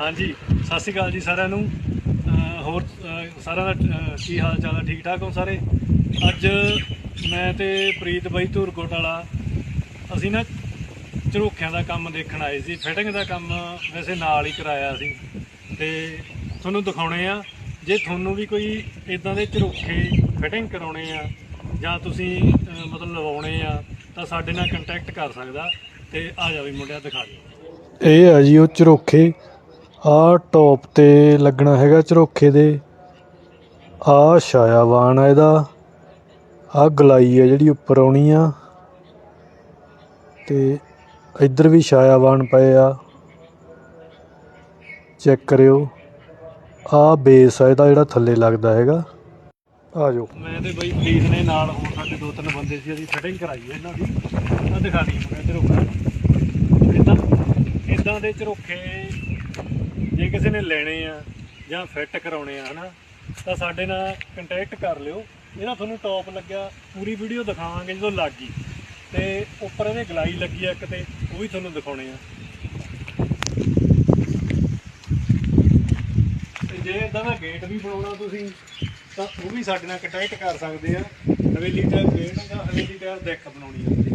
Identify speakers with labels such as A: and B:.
A: ਹਾਂਜੀ, ਸਤਿ ਸ਼੍ਰੀ ਅਕਾਲ ਜੀ ਸਾਰਿਆਂ ਨੂੰ। ਹੋਰ ਸਾਰਿਆਂ ਦਾ ਕੀ ਹਾਲ ਚਾਲ ਹੈ ਠੀਕ ਠਾਕ ਹੋ ਸਾਰੇ? ਅੱਜ ਮੈਂ ਤੇ ਪ੍ਰੀਤ ਬਾਈ ਧੂਰਕੋਟ ਵਾਲਾ, ਅਸੀਂ ਨਾ ਝਰੋਖਿਆਂ ਦਾ ਕੰਮ ਦੇਖਣ ਆਏ ਸੀ, ਫਿਟਿੰਗ ਦਾ ਕੰਮ ਵੈਸੇ ਨਾਲ ਹੀ ਕਰਾਇਆ ਸੀ। ਤੇ ਤੁਹਾਨੂੰ ਦਿਖਾਉਣੇ ਆ, ਜੇ ਤੁਹਾਨੂੰ ਵੀ ਕੋਈ ਇਦਾਂ ਦੇ ਝਰੋਖੇ ਫਿਟਿੰਗ ਕਰਾਉਣੇ ਆ, ਜਾਂ ਤੁਸੀਂ ਮਤਲਬ ਲਵਾਉਣੇ ਆ, ਤਾਂ ਸਾਡੇ ਨਾਲ ਕੰਟੈਕਟ ਕਰ ਸਕਦਾ। ਤੇ ਆ ਜਾ ਵੀ ਮੁੰਡਿਆ, ਦਿਖਾ ਦਿਓ। ਇਹ ਆ ਜੀ ਉਹ ਝਰੋਖੇ ਆਹ ਟੌਪ ਤੇ ਲੱਗਣਾ ਹੈਗਾ ਝਰੋਖੇ ਦੇ। ਆਹ ਛਾਇਆਵਾਨ ਆ ਇਹਦਾ। ਆਹ ਗਲਾਈ ਆ ਜਿਹੜੀ ਉੱਪਰ ਆਉਣੀ ਆ। ਤੇ ਇੱਧਰ ਵੀ ਛਾਇਆਵਾਨ ਪਏ ਆ। ਚੈੱਕ ਕਰਿਓ। ਆ ਬੇਸ ਆ ਇਹਦਾ ਜਿਹੜਾ ਥੱਲੇ ਲੱਗਦਾ ਹੈਗਾ। ਆ ਜਾਓ। ਮੈਂ ਤੇ ਬਈ ਪ੍ਰੀਤ ਨੇ ਨਾਲ ਹੋਰ ਸਾਡੇ ਦੋ ਤਿੰਨ ਬੰਦੇ ਸੀ, ਅਸੀਂ ਫਿਟਿੰਗ ਕਰਾਈ ਹੈ ਇਹਨਾਂ ਦੀ। ਆ ਦਿਖਾ ਦਈ ਮੈਂ ਝਰੋਖਾ ਇਦਾਂ ਇਦਾਂ ਦੇ ਝਰੋਖੇ ਜੇ ਕਿਸੇ ਨੇ ਲੈਣੇ ਆ ਜਾਂ ਫਿੱਟ ਕਰਾਉਣੇ ਆ, ਹਨਾ, ਤਾਂ ਸਾਡੇ ਨਾਲ ਕੰਟੈਕਟ ਕਰ ਲਿਓ। ਇਹਦਾ ਤੁਹਾਨੂੰ ਟੌਪ ਲੱਗਿਆ, ਪੂਰੀ ਵੀਡੀਓ ਦਿਖਾਵਾਂਗੇ ਜਦੋਂ ਲੱਗ ਗਈ। ਤੇ ਉੱਪਰ ਇਹਦੇ ਗਲਾਈ ਲੱਗੀ ਆ ਇੱਕ ਤੇ, ਉਹ ਵੀ ਤੁਹਾਨੂੰ ਦਿਖਾਉਣੇ ਆ। ਤੇ ਜੇ ਇਦਾਂ ਦਾ ਗੇਟ ਵੀ ਬਣਾਉਣਾ ਤੁਸੀਂ, ਤਾਂ ਉਹ ਵੀ ਸਾਡੇ ਨਾਲ ਕੰਟੈਕਟ ਕਰ ਸਕਦੇ ਆ। ਹਵੇਲੀ ਦਾ ਗੇਟ ਜਾਂ ਹਵੇਲੀ ਦਾ ਡੈਕ ਬਣਾਉਣੀ ਆ।